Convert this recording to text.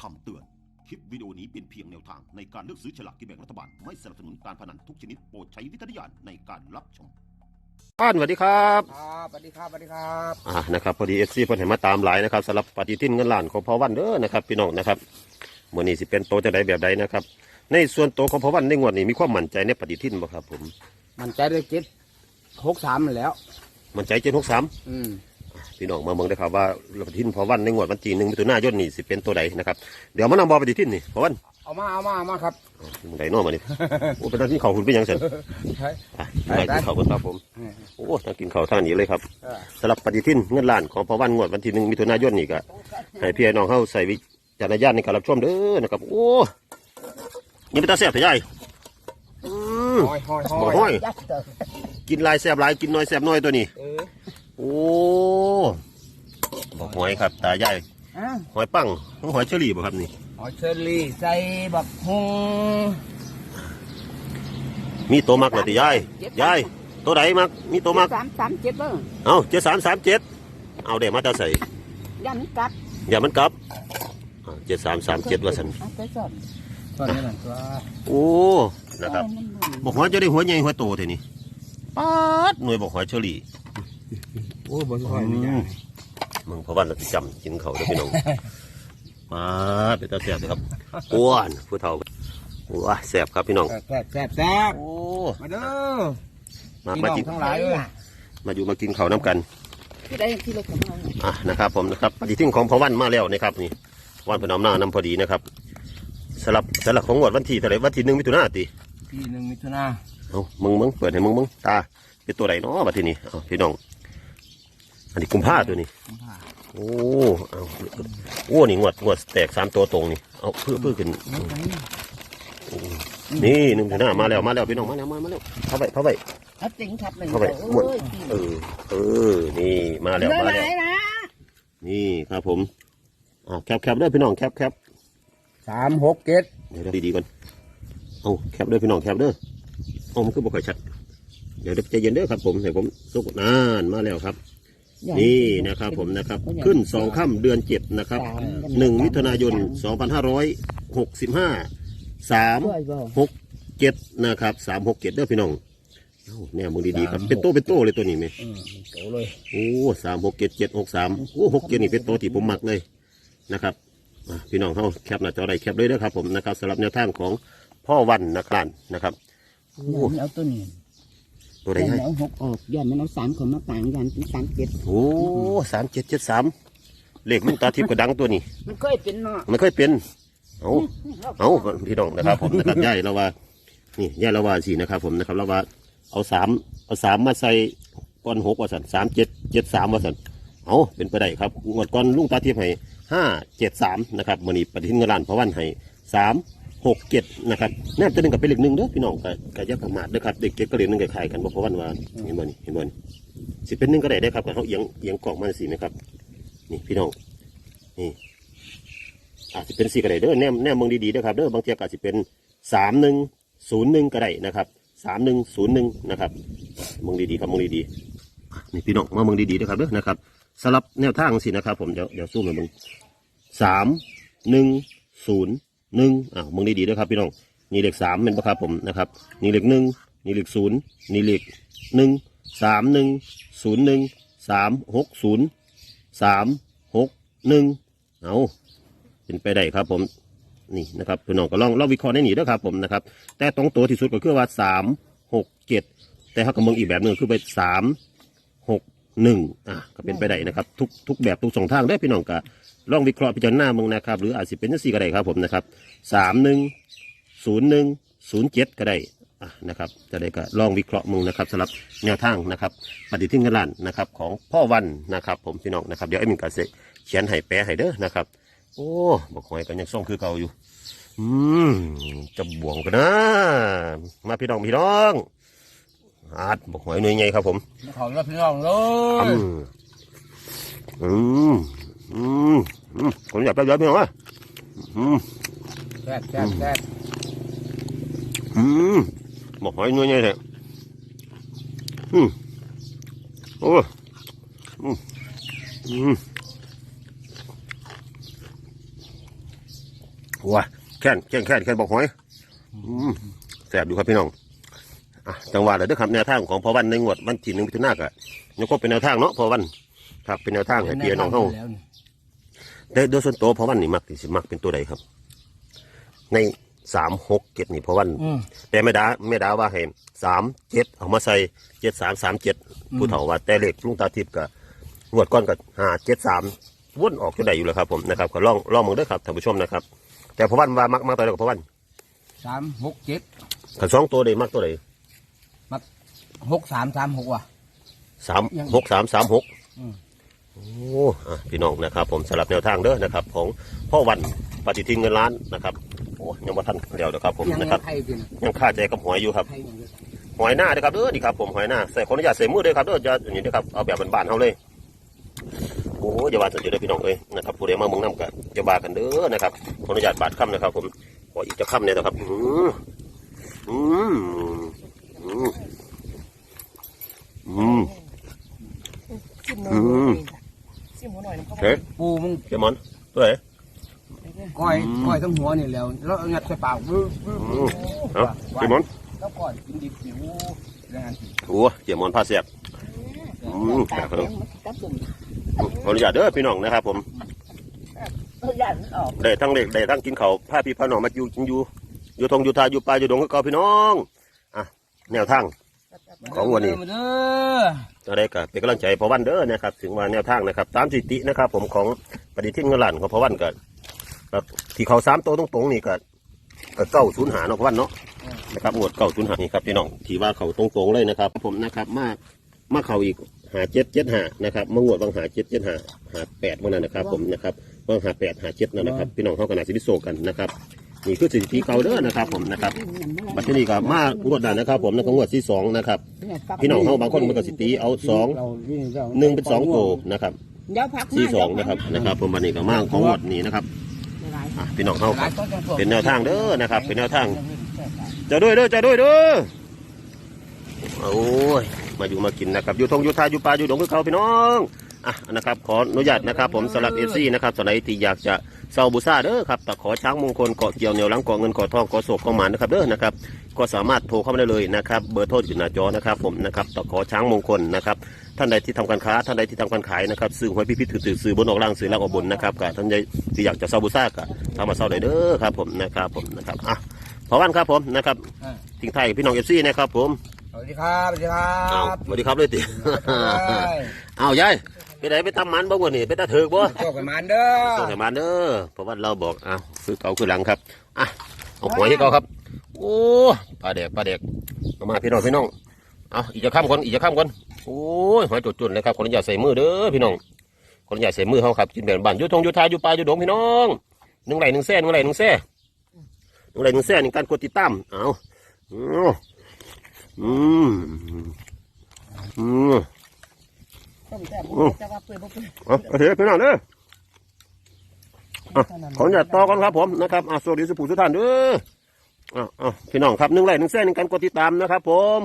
คำเตือน คลิปวิดีโอนี้เป็นเพียงแนวทางในการเลือกซื้อฉลากกินแบ่งรัฐบาล ไม่สนับสนุนการพนันทุกชนิดโปรดใช้วิจารณญาณในการรับชมป้านสวัสดีครับครับสวัสดีครับสวัสดีครับอ่านะครับพอดีเอฟซีเพิ่นให้มาตามหลายนะครับสำหรับปฏิทินเงินล้านของพ่อวันเด้อนะครับพี่น้องนะครับมื้อนี้สิเป็นโตจะใดแบบใดนะครับ ในส่วนโตวของพ่อวันในงวดนี้มีความมั่นใจในปฏิทินบ่ครับผม มันใจได้เจ็ดหกสามแล้ว มั่นใจ763อืม พี่น้องมาเมืองได้ครับว่าปฏิทินพ่อวันในงวดวันที่1มิถุนายนนี่สิเป็นตัวใดนะครับเดี๋ยวมานำบอปฏิทินนี่พ่อวันเอามาเอามาเอามาครับอ๋อมึงไดเน้อมานี่โอ้เป็นทางที่เขาหุ่นเป็นหยังซั่นใช่อะไปกินข้าวกันครับผมเออโอ้ทางกินข้าวทางนี้เลยครับเออสำหรับปฏิทินเงินล้านของพ่อวันงวดวันที่1มิถุนายนนี่ก็ให้พี่น้องเข้าใส่วิจารณญาณในการรับชมเด้อนะครับโอ้ยังเป็นตาแซ่บเถอะยายอืมห้อยห้อยบ่ห้อยกินหลายแซ่บหลายกินน้อยแซ่บน้อยตัวนี้เออ โอ้บอกหอยครับตายายอะหอยปังหอยเชอรี่บ่ครับนี่ หอยเชอรี่ใส่บักฮงมีตัวมักเหรอติยายยายตัวไหนมักมีตัวมักสามสามเจ็ดเบ้อเอาเจ็ดสามสามเจ็ดเอาเดี๋ยวมาจะใส่ยันกัดอย่ามันกลับเจ็ดสามสามเจ็ดว่าสันเอาไปสอนตอนนี้นั่นตัวโอ้นะครับบอกหอยจะได้หัวใหญ่หัวโตเท่านี้ป๊าดหน่วยบอกหอยเชอรี่โอ้บนห้อยนี่จ้ะมึงเพราะว่าเราสิจำกินเขาเด้อพี่น้องมาเป็นตาแสบครับอ้วนผู้เฒ่าว้าแสบครับพี่น้องแซ่บแซ่บแซ่บโอ้มาเด้อมาพี่มาน้องกินทั้งหลายเลยมาอยู่มากินเขาวน้ำกันที่ได้ที่เราขโมยอะนะครับ ผมนะครับปฏิทินของพระวันมาแล้วนะครับนี่วันพนอมหน้านำพอดีนะครับสลับสลับของงวดวันที่เท่าไหร่วันที่หนึ่งมิถุนายนติที่หนึ่งมิถุนาเอามึงมึงเปิดให้มึงมึงตาเป็นตัวไหนเนาะบัดทีนี้เอาพี่น้อง อันนี้กุมภาตัวนี้ผมผ่าโอ้เอาโอ้นี่งวดงวดแตกสามตัวตรงนี่เอาเพื่อเพื่อขึ้นนี่หนึ่งถึงหน้ามาแล้วมาแล้วพี่น้องมาแล้วมามาแล้วเข้าไปเข้าไปเอาติงทับหนึ่งเข้าไปหมดโอ้ยเออ เออ นี่มาแล้วมาแล้วเหนื่อยนะนี่ครับผมอ่าแคปแคปด้วยพี่น้องแคปแคปสามหกเจ็ดเดี๋ยวดีๆก่อนเอาแคปด้วยพี่น้องแคปเด้อเอามันคือบ่ค่อยชัดเดี๋ยวใจเย็นเด้อครับผมให้ผมสุกนานมาแล้วครับ นี่นะครับผมนะครับ ขึ้นสองค่ำเดือนเจ็ดนะครับหนึ่งมิถุนายนสองพันห้าร้อยหกสิบห้าสามด้วยบ่หกเจ็ดนะครับสามหกเจ็ดเด้อพี่น้องเอ้าแน่มึงดีๆครับเป็นโตเป็นโตเลยตัวนี้ไหมอืมโตเลยโอ้สามหกเจ็ดเจ็ดหกสามโอ้หกเจ็ดนี่เป็นโตที่ผมมักเลยนะครับอะพี่น้องเขาแคปหน้าจอได้แคปเลยนะครับผมนะครับสำหรับแนวทางของพ่อวันนะครับนะครับโอ้ยันเอาตัวนี้ ตัวไหนยันให้เอาหกออกยันมันเอาสามคนมาต่างยันเป็นสามเจ็ดโอ้สามเจ็ดเจ็ดสามเลขลูกตาทิพย์กระดังตัวนี้ มันเคยเป็นเนาะมันเคยเป็น เอาเอาพี่น้องนะครับ ผมนะครับย่ายเราว่า นี่ย่ายเราว่าสินะครับ ผมนะครับเราว่า เอาสามเอาสามมาใส่ก้อนหกว่าสันสามเจ็ดเจ็ดสามว่าสันเอาเป็นไปได้ครับงวดก้อนลุงตาเทียบให้ห้าเจ็ดสามนะครับมันนี้ปฏิทินเงินล้านพระวันให้สาม หกเจ็ดนะครับแนบจะหนึ่งกับเป็นเลขหนึ่งเด้อพี่น้องกับกับยักษ์ประมาทเด้อครับเด็กเจ็ดก็เลขหนึ่งกับขายกันบอกพระวันว่าเห็นบ่นี่เห็นบ่นี่สิเป็นหนึ่งก็ได้ได้อครับกับเขาเอียงเอียงกล่องมันสินะครับ นี่พี่น้องนี่อาจจะเป็นสี่ก็ได้เด้อแนมแนมมองดีๆเด้อครับเด้อบางทีก็อาจจะเป็นสามหนึ่งศูนย์หนึ่งก็ได้นะครับสามหนึ่งศูนย์หนึ่งนะครับมองดีๆครับมองดีๆอะนี่พี่น้องมามองดีๆเด้อครับเด้อนะครับสลับแนวทางสินะครับ ผมเดี๋ยวเดี๋ยวซูมให้มึงสามหนึ่งศูนย์ หนึ่งอ่ามองดีๆเด้อครับพี่น้องนี่เลขสามเป็นปะครับผมนะครับนี่เลขหนึ่งนี่เลขศูนย์นี่เลขหนึ่งสามหนึ่งศูนย์หนึ่งสามหกศูนย์สามหกหนึ่งเอาเป็นไปได้ครับผมนี่นะครับพี่น้องก็ลองลองวิเคราะห์ได้หนีด้วยครับผมนะครับแต่ตรงตัวที่สุดก็คือว่าสามหกเจ็ดแต่ถ้ากับมึงอีกแบบหนึ่งคือไปสาม หนึ่งอะก็เป็นไปได้นะครับ ทุกทุกแบบทุกสองทางได้พี่น้องก็ลองวิเคราะห์พิจารณามึงนะครับ หรืออาจจะเป็นสี่ก็ได้ครับผมนะครับสามหนึ่งศูนย์หนึ่งศูนย์เจ็ดก็ได้อะนะครับจะได้ก็ลองวิเคราะห์มึงนะครับสำหรับแนวทางนะครับปฏิทินกันลันนะครับ ของพ่อวันนะครับ ผมพี่น้องนะครับเดี๋ยวไอ้มินกาเสเขียนให้แปลให้เด้อนะครับ โอ้บอกหอยกันยังส่งคือเก่าอยู่ อืมจะบวงกันนะมาพี่น้องพี่น้อง อาดบอกหอยหน่วยไงครับผมขอรับพี่น้องเลอืยมอืมอืมอืมผมอยากได้เยอะพี่น้องอะอืมแซ่บแซ่บแซ่บอืมบอกหอยหน่วยไงแท้อืมโอ้อืมอืมหัวแค่นแค่นแค่นแค่นบอกหอยอืมแสบดูครับพี่น้อง อะจังหวะเลยเด้อครับแนวทางของพอวันในงวดวันที่หนึ่งพิจารณากะยังคงเป็นแนวทางเนาะพอวันครับเป็นแนวทางให้พี่น้องเฮาแล้วนี่แต่โดยส่วนตัวพอวันนี่มักที่สิมักเป็นตัวใดครับ ในสามหกเจ็ดนี่พอวันอืมแต่ไม่ดาไม่ดาว่าให้สามเจ็ดเอามาใส่เจ็ดสามสามเจ็ดผู้เฒ่าว่าแต่เลขลุงตาทิพย์กับงวดก้อนกับห้าเจ็ดสามวนออกจนได้อยู่แล้วครับผมนะครับก็ลองลองมองด้วยครับท่านผู้ชมนะครับ แต่พอวันว่ามักมักตัวใดกับพอวันสามหกเจ็ดถ้าสองตัวใดมักตัวใด หกสามสามหกว่ะ สามยังหกสามสามหกอืม โอ้อะพี่น้องนะครับ ผมสำหรับแนวทางเด้อนะครับ ของพ่อวันปฏิทินเงินล้านนะครับโอ้ยังมาทันเดียวนะครับ ผมยังนะครับไทยกินยังคาใจกับหอยอยู่ครับ ไทยอย่างเดียวหอยหน้าเด้อครับเด้อนี่ครับผมหอยหน้าใส่ขออนุญาตใส่มือด้วยครับเด้อจะอย่างนี้นะครับเอาแบบบ้านๆเขาเลยโอ้อย่าว่าจะเด้อพี่น้องเอ้ยนะครับผู้ใดมาเมืองน้ำกันจะบากันเด้อนะครับขออนุญาตบาดคำนะครับ ผมขออีกจะคำเนี่ยนะครับอืมอืม อืมอืมชิมหอืน่อยมชิมหัวหน่อยน้ำข้าวเฮ้ยปูมึงเจมอนตัวไหนก้อยอืมก้อยทั้งหัวนี่แล้วแล้วเอางัดใส่ปากวื้อวื้ออืมเอาเจมอนแล้วก่อนกินดิบหิวแรงงานสิโอ้เจมอนผ้าเสียบอืมปากแดงมันกับผมขออนุญาตเด้อพี่น้องนะครับ ผมเออยันออกได้ทั้งเล็กได้ทั้งกินเขาวผ้าพี่พาน้องมาอยู่กินอยู่อยู่ทงอยู่ทาอยู่ป่าอยู่ดงก็เก่าพี่น้องอะ แนวทาง ของวันนี้ มาเด้ออะไรก็เป็นกำลังใจพอวันเด้อนะครับ ถึงว่าแนวทางนะครับ ตามสถิตินะครับ ผมของปฏิทินเงินล้านของพอวันก็ครับที่เขาสามตัวตรงๆนี่ก็ก็เก้าศูนย์หาเนาะพอวันเนาะนะครับงวดเก้าศูนย์หานี่ครับพี่น้องที่ว่าเขาตรงๆเลยนะครับ ผมนะครับมามาเขาอีกหาเจ็ดเจ็ดหานะครับมางวดบางหาเจ็ดเจ็ดหาหาแปดเมื่อนั้นนะครับ ผมนะครับบางหาแปดหาเจ็ดนั่นนะครับ พี่น้องเขากันนาสิพิโซกันนะครับ นี่คือสถิติเก่าเด้อนะครับ ผมนะครับบัตรนี้ก็มากงวดนั้นนะครับ ผมแล้วก็งวดที่สองนะครับพี่น้องเขาบางคนมันก็สิตีเอาสองหนึ่งเป็นสองตัวนะครับเดี๋ยวพักสี่สองนะครับนะครับ ผมวันนี้ก็มากของงวดนี้นะครับพี่น้องเขาเป็นแนวทางเด้อนะครับ เป็นแนวทางจะด้วยเด้อจะด้วยเด้อโอ้ยมาอยู่มากินนะครับอยู่ทงอยู่ทาอยู่ป่าอยู่ดงคือเขาพี่น้องอะนะครับ ขออนุญาตนะครับ ผมสำหรับเอซี่นะครับสำหรับที่อยากจะ เซาบูซาเด้อครับตะขอช้างมงคลเกาะเกี่ยวเหนียวหลังเกาะเงินเกาะทองเกาะโศกเกาะหมานนะครับเด้อนะครับก็สามารถโทรเข้ามาได้เลยนะครับเบอร์โทรอยู่หน้าจอนะครับผมนะครับตะขอช้างมงคลนะครับท่านใดที่ทำการค้าท่านใดที่ทำการขายนะครับซื้อหวยพิพิธถือซื้อบนออกล่างซื้อล่างออกบนนะครับกับท่านใดที่อยากจะเซาบูซ่าก็ทำมาเซาได้เด้อครับผมนะครับผมนะครับอะพอวันครับผมนะครับอ่าทิ้งท้ายพี่น้องเอฟซีนะครับผมสวัสดีครับ สวัสดีครัอ้าวบสวัสดีครับเลยติอ้าวยาย ไปไหนไปทำมันบ้างวะนี่ไปตาเถิกบ่โชคกันมันเด้อส่งให้มันเด้อเพราะว่าเราบอกอ้าวคือเก่าคือหลังครับอะเอาหวยให้เขาครับ โอ้ปลาเด็กปลาเด็กเอามาพี่น้องพี่น้องเอาอีกจะข้ามคนอีกจะข้ามคนโอ้ยหอยจุดๆเลยครับขออนุญาตใส่มือเด้อพี่น้องขออนุญาตใส่มือเขาครับกินแบบบ้านอยุทงอยุทาอยู่ป่าอยู่ดงพี่น้องหนึ่งไหลหนึ่งแซ่หนึ่งไหลหนึ่งแซ่หนึ่งไหลหนึ่งแซ่ในการกดติดตามเอาอืมอืมอืม ต้มแซ่บจะว่าเปื่อยบ่เปื่อยเอาเอาเถอะพี่น้องเด้ออะขออนุญาตต่อก่อนครับผมนะครับอะสวัสดีสุภูสุท่านเด้ออะอะพี่น้องครับหนึ่งไหลหนึ่งแซ่หนึ่งการกดติดตามนะครับผม